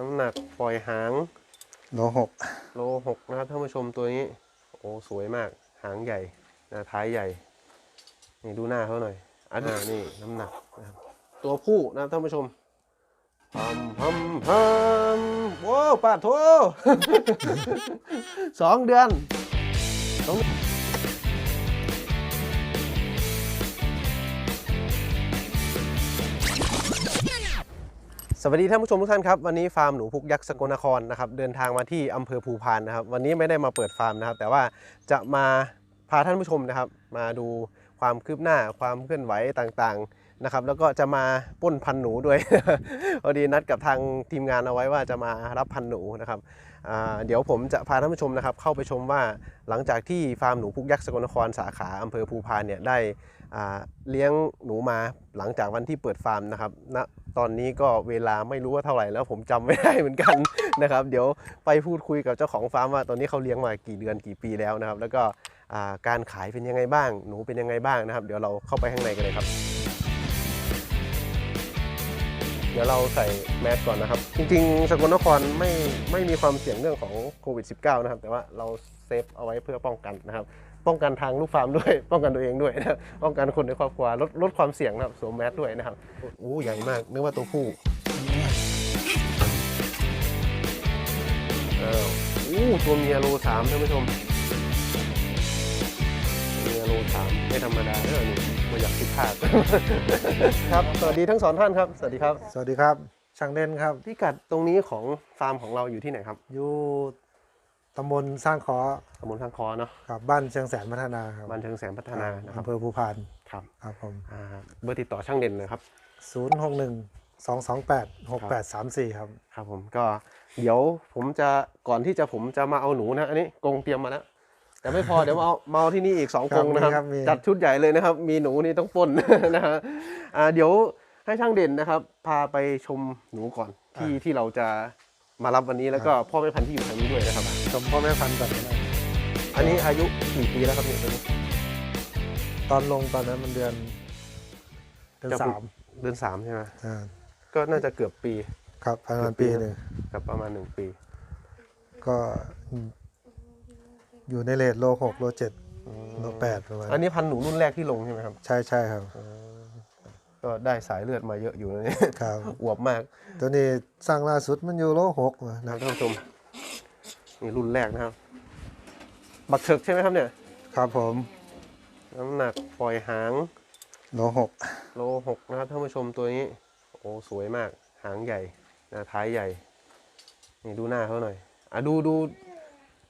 น้ำหนักปล่อยหางโลหกโลหกนะครับท่านผู้ชมตัวนี้ โอ้สวยมากหางใหญ่นะท้ายใหญ่ นี่ดูหน้าเขาหน่อยอันนี้นี่น้ำหนักนะครับตัวผู้นะครับท่านผู้ชมพัมพัมพัมโว้วปาดโถ สองเดือนสอง สวัสดีท่านผู้ชมทุกท่านครับวันนี้ฟาร์มหนูพุกยักษ์สกลนครนะครับเดินทางมาที่อำเภอภูพานนะครับ วันนี้ไม่ได้มาเปิดฟาร์มนะครับ แต่ว่าจะมาพาท่านผู้ชมนะครับ มาดูความคืบหน้าความเคลื่อนไหวต่างๆนะครับ แล้วก็จะมาปล้นพันหนูด้วยพอดีนัดกับทางทีมงานเอาไว้ว่าจะมารับพันหนูนะครับเดี๋ยวผมจะพาท่านผู้ชมนะครับ เข้าไปชมว่าหลังจากที่ฟาร์มหนูพุกยักษ์สกลนครสาขาอำเภอภูพานเนี่ยได้เลี้ยงหนูมาหลังจากวันที่เปิดฟาร์มนะครับณ ตอนนี้ก็เวลาไม่รู้ว่าเท่าไหร่แล้วผมจำไม่ได้เหมือนกันนะครับ เดี๋ยวไปพูดคุยกับเจ้าของฟาร์มว่าตอนนี้เขาเลี้ยงมากี่เดือนกี่ปีแล้วนะครับ แล้วก็การขายเป็นยังไงบ้าง หนูเป็นยังไงบ้างนะครับ เดี๋ยวเราเข้าไปข้างในกันเลยครับ เดี๋ยวเราใส่แมสก่อนนะครับ จริงๆ สกลนครไม่ไม่มีความเสี่ยงเรื่องของโควิด -19 นะครับ แต่ว่าเราเซฟเอาไว้เพื่อป้องกันนะครับ ป้องกันทางลูกฟาร์มด้วย ป้องกันตัวเองด้วยนะครับป้องกันคนในครอบครัวลดลดความเสี่ยงนะครับสวมแมสด้วยนะครับโอ้ใหญ่มากนึกว่าตัวผู้อ้าวอู้ตัวเมียโลสามท่านผู้ชมตัวเมียโลสามไม่ธรรมดาเด้อนี่ตัวอยากคิดพลาดครับ สวัสดีทั้งสองท่านครับ สวัสดีครับ สวัสดีครับช่างเด่นครับพิกัดตรงนี้ของฟาร์มของเราอยู่ที่ไหนครับ อยู่ ตำบลสร้างขอตำบลทางคอเนาะครับบ้านเชียงแสนพัฒนาครับบ้านเชิงแสนพัฒนานะครับอำเภอภูพานครับครับผมอ่าเบอร์ติดต่อช่างเด่นเลยครับ0 6 1 2 2 8 6 8 3 4ครับ ครับผมก็เดี๋ยวผมจะก่อนที่จะผมจะมาเอาหนูนะอันนี้กรงเตรียมมาแล้วแต่ไม่พอ เดี๋ยวมาเอามาเอาที่นี่อีกสองคกรับรงนะครับมีครับมี จัดชุดใหญ่เลยนะครับ มีหนูนี่ต้องปล้น นะฮะอ่าเดี๋ยวให้ช่างเด่นนะครับ พาไปชมหนูก่อนที่ที่เราจะ มารับวันนี้แล้วก็พ่อแม่พันธุ์ที่อยู่ทางนี้ด้วยนะครับชมพ่อแม่พันธุ์ก่อนก็ได้อันนี้อายุกี่ปีแล้วครับเนี่ยตัวนี้ตอนลงตอนนั้นมันเดือน เดือนจะสามเดือนสามใช่ไหมอ่าก็น่าจะเกือบปี ครับประมาณปีหนึ่งกับประมาณหนึ่งปี ก็อยู่ในเลทโลหกโลเจ็ดโลแปดประมาณอันนี้พันธุ์หนูรุ่นแรกที่ลงใช่ไหมครับ ใช่ใช่ครับ ก็ได้สายเลือดมาเยอะอยู่นะเนี่ยครับ อวบมากตัวนี้สร้างล่าสุดมันอยู่โลหกนะนะครับท่านผู้ชมนี่รุ่นแรกนะครับ บักเถิกใช่ไหมครับเนี่ย ครับผม น้ำหนักปล่อยหางโลหกโลหกนะครับท่านผู้ชมตัวนี้ โอ้สวยมาก หางใหญ่นะท้ายใหญ่ นี่ดูหน้าเขาหน่อย อะดูดู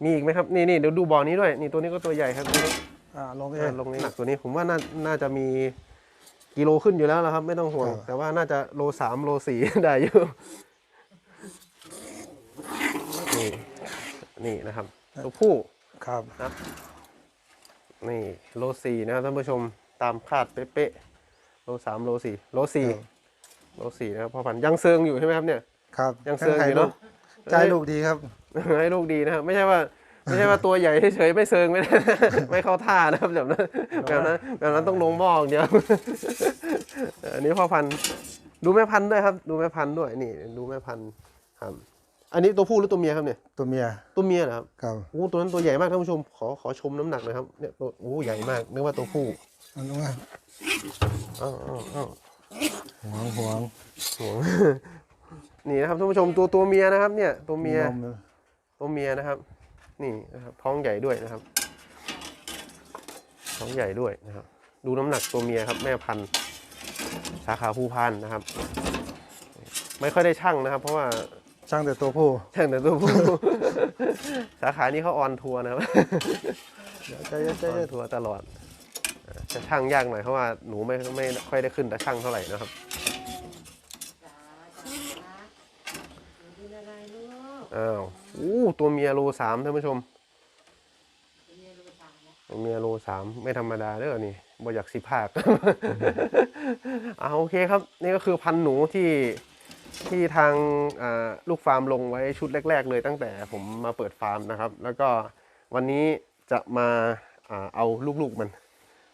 มีอีกไหมครับ นี่นี่เดี๋ยวดูบ่อนี้ด้วย นี่ตัวนี้ก็ตัวใหญ่ครับตัวนี้อ่าลงเออ่างลงนี้หนักตัวนี้ผมว่าน่าน่าจะมี กิโลขึ้นอยู่แล้วละครับ ไม่ต้องห่วงครับแต่ว่าน่าจะโลสามโลสี่ได้อยู่นี่นี่นะครับตัวผู้ครับ นี่โลสี่นะครับท่านผู้ชมตามคาดเป๊ะๆโลสามโลสี่โลสี่ครับโลสี่นะครับพ่อพันธุ์ยังเซิงอยู่ใช่ไหมครับเนี่ยครับ ยังเซิงอยู่เนอะใจลูกดีครับให้ลูกดีนะครับไม่ใช่ว่า ไม่ใช่ว่าตัวใหญ่เฉยๆไม่เซิงไม่ได้ไม่เข้าท่านะครับแบบนั้นแบบนั้นแบบนั้นต้องลงหม้ออย่างเดียวอันนี้พ่อพันธุ์ดูแม่พันธุ์ด้วยครับ ดูแม่พันธุ์ด้วยนี่ดูแม่พันธุ์ครับ อันนี้ตัวผู้หรือตัวเมียครับเนี่ย ตัวเมีย ตัวเมียเหรอครับครับโอ้ตัวนั้นตัวใหญ่มากท่านผู้ชมขอขอชมน้ำหนักหน่อยครับเนี่ยตัวโอ้ใหญ่มากนึกว่าตัวผู้อันนู้นว่าอ้าวอ้าวอ้าวหวงหวงห่วงนี่นะครับท่านผู้ชมตัวตัวเมียนะครับ เนี่ยตัวเมียนนะตัวเมียนะครับ นี่นะครับท้องใหญ่ด้วยนะครับ ท้องใหญ่ด้วยนะครับ ดูน้ำหนักตัวเมียครับแม่พันธุ์สาขาภูพานนะครับ ไม่ค่อยได้ช่างนะครับ เพราะว่าช่างแต่ตัวผู้ช่างแต่ตัวผู้สาขานี้เขาออนทัวร์นะครับใจเย็นใจออเย็นนทัวร์ตลอดอ่าจะช่างยากหน่อยเพราะว่าหนูไม่ไม่ค่อยได้ขึ้นแต่ช่างเท่าไหร่นะครับอ้าว อู้ตัวเมียโลสามท่านผู้ชม ตัวเมียโลสามไม่ธรรมดาเด้อนี่บ่อยากสิภาคเอาโอเคครับ นี่ก็คือพันธุ์หนูที่ที่ทางอ่าลูกฟาร์มลงไว้ชุดแรก ๆ เลยตั้งแต่ผมมาเปิดฟาร์มนะครับ แล้วก็วันนี้จะมาอ่าเอาลูกๆมัน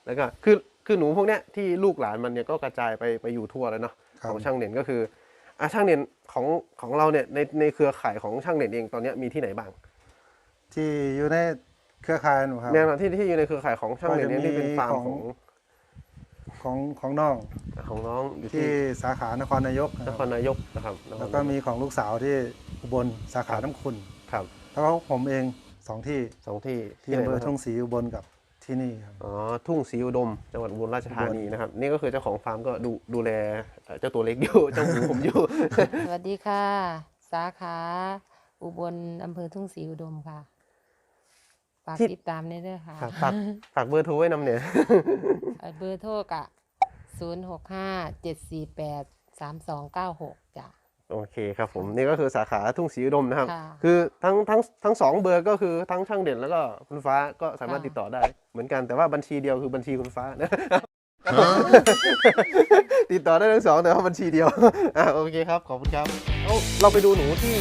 แล้วก็คือคือหนูพวกเนี้ยที่ลูกหลานมันเนี่ยก็กระจายไปไปอยู่ทั่วแล้วเนาะครับของช่างเด่นก็คือ อะช่างเด่นของของเราเนี่ยในในเครือข่ายของช่างเด่นเองตอนเนี้ยมีที่ไหนบ้างที่อยู่ในเครือข่ายหนูครับแนวที่ที่อยู่ในเครือข่ายของช่างเด่นเนี่ยก็จะมีที่เป็นฟาร์มขขอองงของของน้องของน้องอยู่ที่ที่สาขานครนายกคนรับครนายกนะครับนครแล้วก็มีของลูกสาวที่อุบลสาขาน้ำคุณครับแล้วก็ผมเองสองที่สองที่ที่ไหนอำเภอบ้างครับทุ่งศรีอุบลกับ ที่นี่ครับ อ๋อทุ่งศรีอุดมจังหวัดบุบลราชธานีนะครับ นี่ก็คือเจ้าของฟาร์มก็ดูดูแลเจ้าตัวเล็กอยู่ เจ้าหมูผมอยู่ สวัสดีค่ะ สาขาอุบลอำเภอทุ่งศรีอุดมค่ะฝากติดตามได้ด้วยค่ะฝากฝากเบอร์โทรไว้นำเนี่ย เอ่เบอร์โทรกะมสองเก้าหก โอเคครับผมนี่ก็คือสาขาทุ่งศรีอุดมนะครับ ค่ะ คือทั้งทั้งทั้งสองเบอร์ก็คือทั้งช่างเด่นแล้วก็คุณฟ้าก็สามารถค่ะติดต่อได้ เหมือนกันแต่ว่าบัญชีเดียวคือบัญชีคุณฟ้านะ ติดต่อได้ทั้งสองแต่ว่าบัญชีเดียว อะโอเคครับขอบคุณครับเอาเราไปดูหนูที่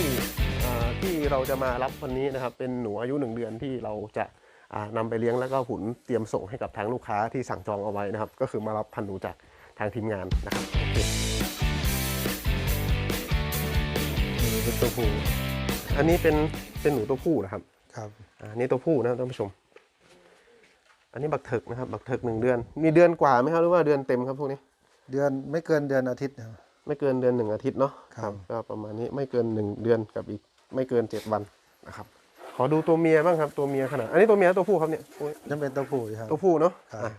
อ่าที่เราจะมารับวันนี้นะครับ เป็นหนูอายุหนึ่งเดือนที่เราจะอ่านำไปเลี้ยงแล้วก็หุนเตรียมส่งให้กับทางลูกค้าที่สั่งจองเอาไว้นะครับ ก็คือมารับพันธุ์หนูจากทางทีมงานนะครับโอเค มีเป็นตัวผู้อันนี้เป็นเป็นหนูตัวผู้นะครับ ครับอะอันนี้ตัวผู้นะครับท่านผู้ชม อันนี้บักเถิกนะครับ บักเถิกหนึ่งเดือน มีเดือนกว่าไหมครับหรือว่าเดือนเต็มครับพวกนี้ เดือนไม่เกินเดือนอาทิตย์นะครับไม่เกินเดือนหนึ่งอาทิตย์เนาะ ครับ ก็ประมาณนี้ไม่เกินหนึ่งเดือนกับอีกไม่เกินเจ็ดวันนะครับ ขอดูตัวเมียบ้างครับตัวเมียขนาด อันนี้ตัวเมียตัวผู้ครับเนี่ยตัวยังเป็นตัวผู้อยู่ครับ ตัวผู้เนาะครับอะ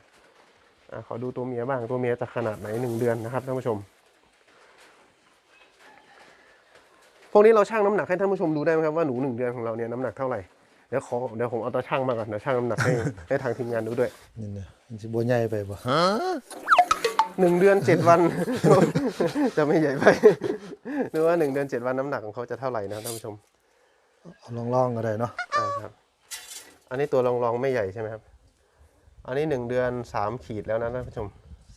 อะขอดูตัวเมียบ้างตัวเมียจะขนาดไหนหนึ่งเดือนนะครับท่านผู้ชม พวกนี้เราชั่งน้ำหนักให้ท่านผู้ชมดูได้ไหมครับว่าหนูหนึ่งเดือนของเราเนี่ยน้ำหนักเท่าไหร่เดี๋ยวขอเดี๋ยวผมเอาตาช่างมาก่อนเดี๋ยวชั่งน้ำหนักให้ให้ทางทีมงานดูด้วยนี่เนี่ยมันจะบัวใหญ่ไปบ่หนึ่งเดือนเจ็ดวัน จะไม่ใหญ่ไปหรือว่าหนึ่งเดือนเจ็ดวันน้ำหนักของเขาจะเท่าไหร่นะครับท่านผู้ชมเอาลองๆก็ได้เนาะอ่าครับ อันนี้ตัวรองรองๆไม่ใหญ่ใช่ไหมครับ อันนี้หนึ่งเดือนสามขีดแล้วนะท่านผู้ชม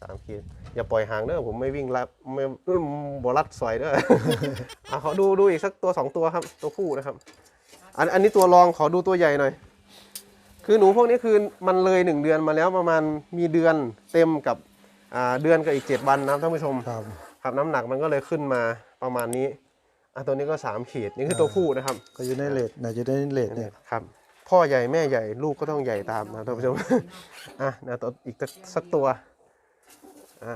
สามขีดอย่าปล่อยห่างเด้อผมไม่วิ่งรับไม่บรัดสอยเด้อ อะขอดูดูอีกสักตัวสองตัวครับ ตัวผู้นะครับ อันอันนี้ตัวรองขอดูตัวใหญ่หน่อย คือหนูพวกนี้คือมันเลยหนึ่งเดือนมาแล้วประมาณมีเดือนเต็มกับอ่าเดือนกับอีกเจ็ดวันนะครับท่านผู้ชมครับครับน้ำหนักมันก็เลยขึ้นมาประมาณนี้อะตัวนี้ก็สามขีดนี่คือตัวผู้นะครับก็อยู่ในเลทน่าจะได้เลทเนี่ยครับพ่อใหญ่แม่ใหญ่ลูกก็ต้องใหญ่ตามนะท่านผู้ชม อะนะตัวอีกสักสักตัว อ่า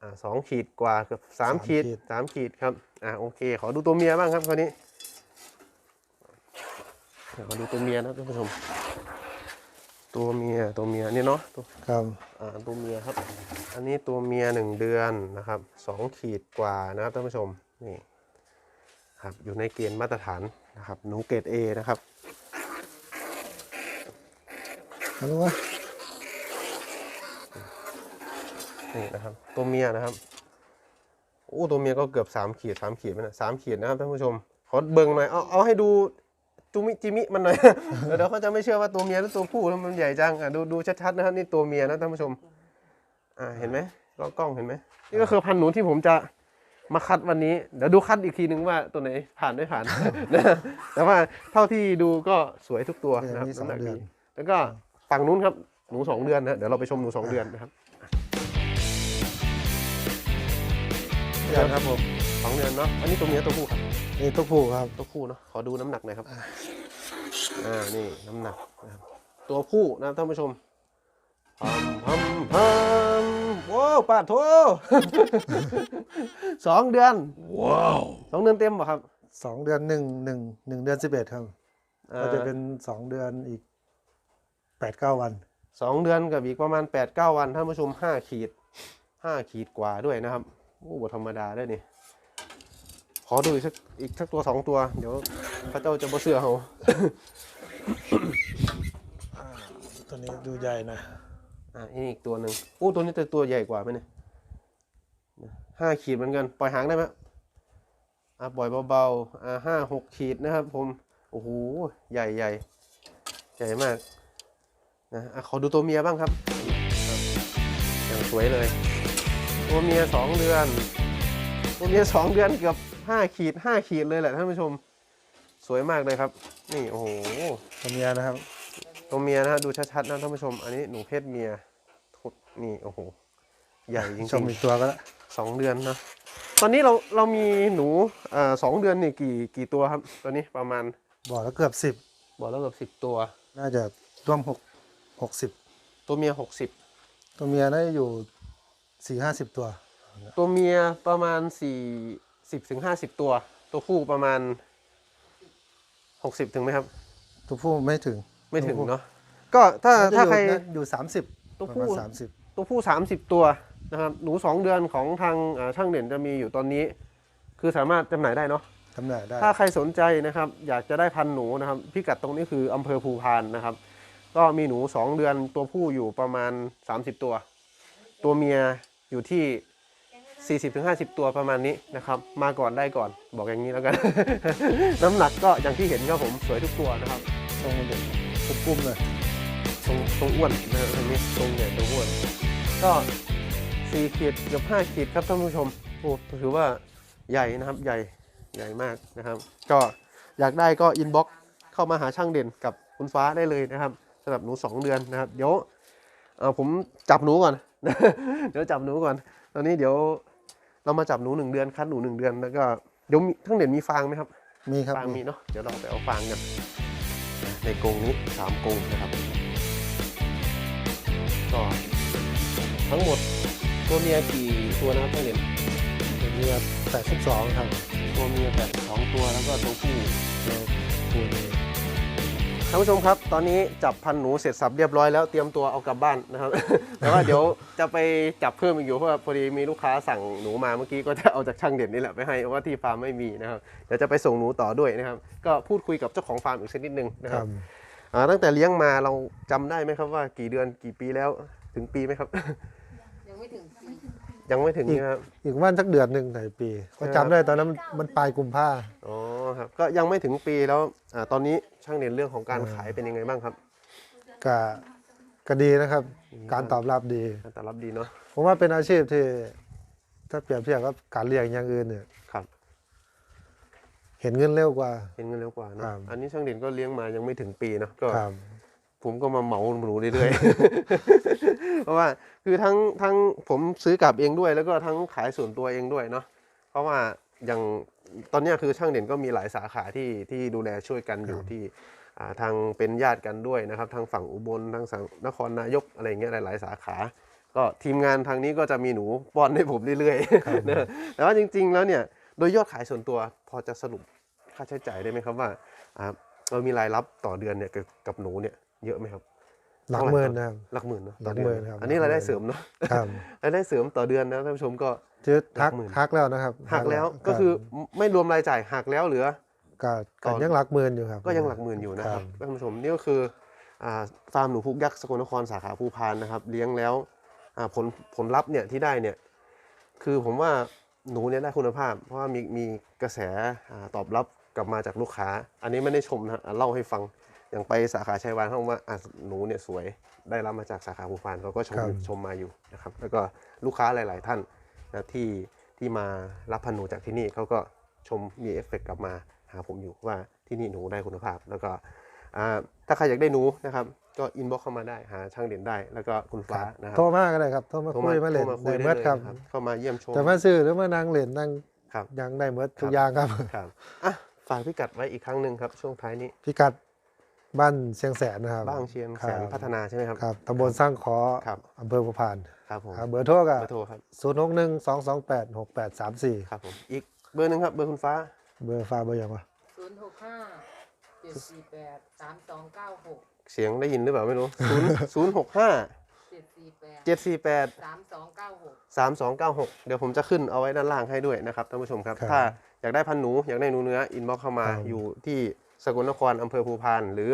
อ่าสองขีดกว่าเกือบสามขีดสามขีดครับ อ่าโอเค ขอดูตัวเมียบ้างครับคราวนี้เดี๋ยวขอดูตัวเมียนะท่านผู้ชม ตัวเมียตัวเมียนี่เนาะตัวครับอ่าตัวเมียครับ อันนี้ตัวเมียหนึ่งเดือนนะครับสองขีดกว่านะครับท่านผู้ชมนี่ครับอยู่ในเกณฑ์มาตรฐานนะครับหนูเกรด A นะครับมาดูวะ นี่นะครับ ตัวเมียนะครับโอ้ตัวเมียก็เกือบสามขีดสามขีดมันนะสามขีดนะครับท่านผู้ชมขอเบิ่งหน่อยเอาเอาให้ดูจุมิจิมิมันหน่อยเดี๋ยวเดี๋ยวเขาจะไม่เชื่อว่าตัวเมียหรือตัวผู้แล้วมันใหญ่จังอะดูดูชัดๆนะครับนี่ตัวเมียนะท่านผู้ชม อ่าเห็นไหมกล้องกล้องเห็นไหมนี่ก็คือพันธุ์หนูที่ผมจะมาคัดวันนี้เดี๋ยวดูคัดอีกทีนึงว่าตัวไหนผ่านไม่ผ่านนะแต่ว่าเท่าที่ดูก็สวยทุกตัวเนี่ยนะครับมีสองน้ำหนักเดือดีนแล้วก็ฝั่งนู้นครับหนูสองเดือนนะเดี๋ยวเราไปชมหนูสองเดือนนะครับ เดือนครับผมสองเดือนเนาะอันนี้ตัวเมียตัวผู้ครับนี่ตัวผู้ครับตัวผู้เนาะขอดูน้ำหนักหน่อยครับอ่านี่น้ำหนักนะครับตัวผู้นะครับท่านผู้ชมพัมพัมพัมว้าวปาดโถสองเดือนว้าวสองเดือนเต็มป่ะครับสองเดือนหนึ่งหนึ่งหนึ่งเดือนสิบเอ็ดครับอ่าก็จะเป็นสองเดือนอีกแปดเก้าวันสองเดือนกับอีกประมาณแปดเก้าวันท่านผู้ชมห้าขีดห้าขีดกว่าด้วยนะครับ โอ้บ่ธรรมดาด้วยนี่ ขอดูอีกสักอีกสักตัวสองตัว เดี๋ยวพระเจ้าจะบ่เสือเขาตัวนี้ดูใหญ่หนะ อะนี่อีกตัวหนึ่งโอ้ตัวนี้จะตัวใหญ่กว่าไหมเนี่ยห้าขีดเหมือนกัน ปล่อยหางได้ไหมอะปล่อยเบาๆ อะห้าหกขีดนะครับ ผม โอ้โห ใหญ่ใหญ่ใหญ่มาก นะอะขอดูตัวเมียบ้างครับครับอย่างสวยเลย ตัวเมียสองเดือน ตัวเมียสองเดือนเกือบห้าขีดห้าขีดเลยแหละท่านผู้ชม สวยมากเลยครับ นี่โอ้โหตัวเมียนะครับ ตัวเมียนะฮะดูชัดๆนะท่านผู้ชม อันนี้หนูเพศเมียทุดนี่โอ้โห ใหญ่จชริมงอีกตัวก็แล้วๆสองเดือนเนอะตอนนี้เราเรามีหนูเอ่อสองเดือนนี่กี่กี่ตัวครับ ตอนนี้ประมาณบ่อแล้วเกือบสิบบอกแล้วเกือบสิบ10ตัว น่าจะร่วมหกหกสิบตัวเมียหกสิบตัวเมียน่าจะอยู่ สี่ห้าสิบตัว ตัวเมียประมาณสี่สิบถึงห้าสิบตัว ตัวผู้ประมาณหกสิบถึงไหมครับ ตัวผู้ไม่ถึงไม่ถึงเนาะก็ถ้าน่จะถ้าใครอยู่นะอยู่สามสิบตัวผู้สามสิบตัวผู้สามสิบตัวนะครับหนูสองเดือนของทางอ่าช่างเด่นจะมีอยู่ตอนนี้ คือสามารถจำหน่ายได้เนาะทำหน่ายได้ถ้าใครสนใจนะครับ อยากจะได้พันธุ์หนูนะครับพิกัดตรงนี้คืออำเภอภูพานนะครับ ก็มีหนู2เดือนตัวผู้อยู่ประมาณ30ตัว ตัวเมีย อยู่ที่ 40-50 ตัวประมาณนี้นะครับ มาก่อนได้ก่อนบอกอย่างนี้แล้วกัน น้ำหนักก็อย่างที่เห็นครับผมสวยทุกตัวนะครับตรงเด็กคุบกุ้มเลยตรงตรงอ้วนนะครับตรงนี้ตรงใหญ่ตรงอ้วน ก็4ขีดเกับ5ขีดครับท่านผู้ชมโอ้ถือว่าใหญ่นะครับใหญ่ใหญ่มากนะครับ ก็อยากได้ก็อินบ็อกเข้ามาหาช่างเด่นกับคุณฟ้าได้เลยนะครับสำหรับหนู 2 เดือนนะครับ เดี๋ยวเอ่อผมจับหนูก่อน เดี๋ยวจับหนูก่อน ตอนนี้เดี๋ยวเรามาจับหนูหนึ่งเดือนคัดหนูหนึ่งเดือนแล้วก็เดี๋ยวมีช่างเด่นมีฟางไหมครับ มีครับ ฟางมีเนาะ เดี๋ยวเราไปเอาฟางกันในกรงนี้สามกรงนะครับก็ทั้งหมดตัวเมียกี่ตัวนะครับท่านเด่นตัวเมียแปดสิบสองครับ ตัวเมียแปดสองตัวแล้วก็ตัวผู้แล้วตัวนี้ ท่านผู้ชมครับ ตอนนี้จับพันหนูเสร็จสับเรียบร้อยแล้วเตรียมตัวเอากลับบ้านนะครับ แต่ว่าเดี๋ยวจะไปจับเพิ่มอีกอยู่เพราะว่าพอดีมีลูกค้าสั่งหนูมาเมื่อกี้ก็จะเอาจากช่างเด่นนี่แหละไปให้เพราะว่าที่ฟาร์มไม่มีนะครับเดี๋ยวจะไปส่งหนูต่อด้วยนะครับ ก็พูดคุยกับเจ้าของฟาร์มอีกสักนิดนึงนะคครัรับบอ่าตั้งแต่เลี้ยงมาเราจำได้ไหมครับว่า กี่เดือนกี่ปีแล้วถึงปีไหมครับยังไม่ถึงปี ยังไม่ถึงนะครับอีกวันสักเดือนหนึ่งในปี ก็จำได้ตอนนั้นมันมันปลายกุมภาอ๋อครับก็ยังไม่ถึงปีแล้วอาตอนนี้ช่างเด่นเรื่องของการเออขายเป็นยังไงบ้างครับก็ก็ดีนะครับ การตอบรับดี การตอบรับดีเนาะผมว่าเป็นอาชีพที่ ถ้าเปรียบเทียบกับการเลี้ยงอย่างอื่นเนี่ย ครับ เห็นเงินเร็วกว่าเห็นเงินเร็วกว่าเนอะครับ อันนี้ช่างเด่นก็เลี้ยงมายังไม่ถึงปีเนาะก็ ครับ ผมก็มาเหมาหนูเรื่อยๆ เพราะว่าคือทั้งทั้งผมซื้อกลับเองด้วย แล้วก็ทั้งขายส่วนตัวเองด้วยเนาะ เพราะว่าอย่างตอนเนี้ยคือช่างเด่นก็มีหลายสาขาที่ที่ดูแลช่วยกันอยู่ที่อ่าทางเป็นญาติกันด้วยนะครับทางฝั่งอุบลทางฝั่งนครนายกอะไรเงี้ยหลาย ๆ สาขา ก็ทีมงานทางนี้ก็จะมีหนูป้อนให้ผมเรื่อยๆนะแต่ว่าจริง ๆ แล้วเนี่ยโดยยอดขายส่วนตัวพอจะสรุปค่าใช้จ่ายได้ไหมครับว่าอ่าเรามีรายรับต่อเดือนเนี่ยกับกับหนูเนี่ย เยอะไหมครับหลักหมื่นนะครับหลักหมื่นเนอะหลักหมื่นครับอันนี้รายได้เสริมเนาะครับรายได้เสริมต่อเดือนนะท่านผู้ชมก็คือหลัหักกหมื่นหักแล้วนะครับหักแล้วรับก็คือไม่รวมรายจ่ายหักแล้วเหลือก็ต่ก็อยังหลักหมื่นอยู่ครับก็ยังหลักหมื่นอยู่นะครับครับท่านผู้ชมนี่ก็คืออ่าฟาร์มหนูพุกยักษ์สกลนครสาขาภูพานนะครับเลี้ยงแล้วอ่าผลผลลัพธ์เนี่ยที่ได้เนี่ยคือผมว่าหนูเนี่ยได้คุณภาพ เพราะว่ามีมีกระแสอ่าตอบรับกลับมาจากลูกค้า อันนี้ไม่ได้ชมนะอ่าเล่าให้ฟัง อย่างไปสาขาชัยวานเขาบอกว่าอะหนูเนี่ยสวยได้รับมาจากสาขาภูพานเขาก็ชมครับ ชมมาอยู่นะครับ แล้วก็ลูกค้าหลาย ๆ ท่านนะที่ที่มารับพันธุ์หนูจากที่นี่เขาก็ชมมีเอฟเฟกต์กลับมาหาผมอยู่ว่าที่นี่หนูได้คุณภาพ แล้วก็อ่าถ้าใครอยากได้หนูนะครับ ก็อินบ็อกเข้ามาได้หาช่างเด่นได้ แล้วก็คุณฟ้านะครับโทรมาก็ได้ครับโทรมาโทรคุยมาเล่นโทรคุได้ยเมื่อเลยครับนะเข้ามาเยี่ยมชม แต่มาซื้อหรือมานั่งเล่นนั่งครับ ยังได้เมื่อคทุรักบอย่างครับ ครับอะฝากพิกัดไว้อีกครั้งหนึ่งครับช่วงท้ายนี้ พิกัด บ้านเชียงแสนนะครับบ้างเชียงแสนครับพัฒนาใช่ไหมครับครับตำบลสร้างขอครับอำเภอภูพานครับผมครับเบอร์โทรก็เบอร์โทรครับศูนย์หกหนึ่งสองสองแปดหกแปดสามสี่ครับผมอีกเบอร์หนึ่งครับเบอร์คุณฟ้า เบอร์ฟ้าเบอร์ยังวะศูนย์หกห้าเจ็ดสี่แปดสามสองเก้าหกเสียงได้ยินหรือเปล่าไม่รู้ศูนย์ศูนย์หกห้าเจ็ดสี่แปดเจ็ดสี่แปดสามสองเก้าหกสามสองเก้าหกเดี๋ยวผมจะขึ้นเอาไว้ด้านล่างให้ด้วยนะครับท่านผู้ชมครับ ถ้าอยากได้พันธุ์หนูอยากได้หนูเนื้ออินบ็อกเข้ามาอยู่ที่ สกลนครอำเภอภูพานหรือ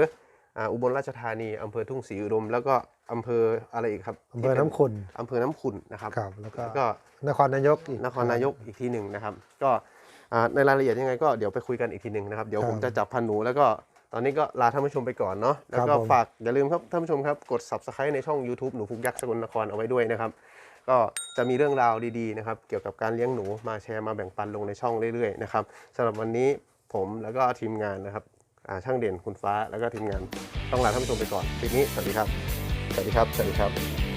อ่าอุบลราชธานีอำเภอทุ่งศรีอุดม แล้วก็อำเภออะไรอีกครับอำเภอน้ำขุนอำเภอน้ำขุ่นนะครับครับแล้วก็แล้วก็นครนายกอีกนครนายกอีกทีหนึ่งนะครับ ก็อ่าในรายละเอียดยังไงก็เดี๋ยวไปคุยกันอีกทีหนึ่งนะครับเดี๋ยวครับผมจะจับพันธุ์หนูแล้วก็ตอนนี้ก็ลาท่านผู้ชมไปก่อนเนาะแล้วก็ครับผมฝากอย่าลืมครับท่านผู้ชมครับกด subscribe ในช่อง YouTube หนูพุกยักษ์สกลนครเอาไว้ด้วยนะครับก็จะมีเรื่องราวดีๆนะครับเกี่ยวกับการเลี้ยงหนูมาแชร์มาแบ่งปันลงในช่องเรื่อยๆนะครับสำหรับวันนี้ผมแล้วก็ทีมงานนะครับอ่า ช่างเด่นคุณฟ้าแล้วก็ทีมงาน ต้องลาท่านผู้ชมไปก่อนทีนี้สวัสดีครับสวัสดีครับสวัสดีครับ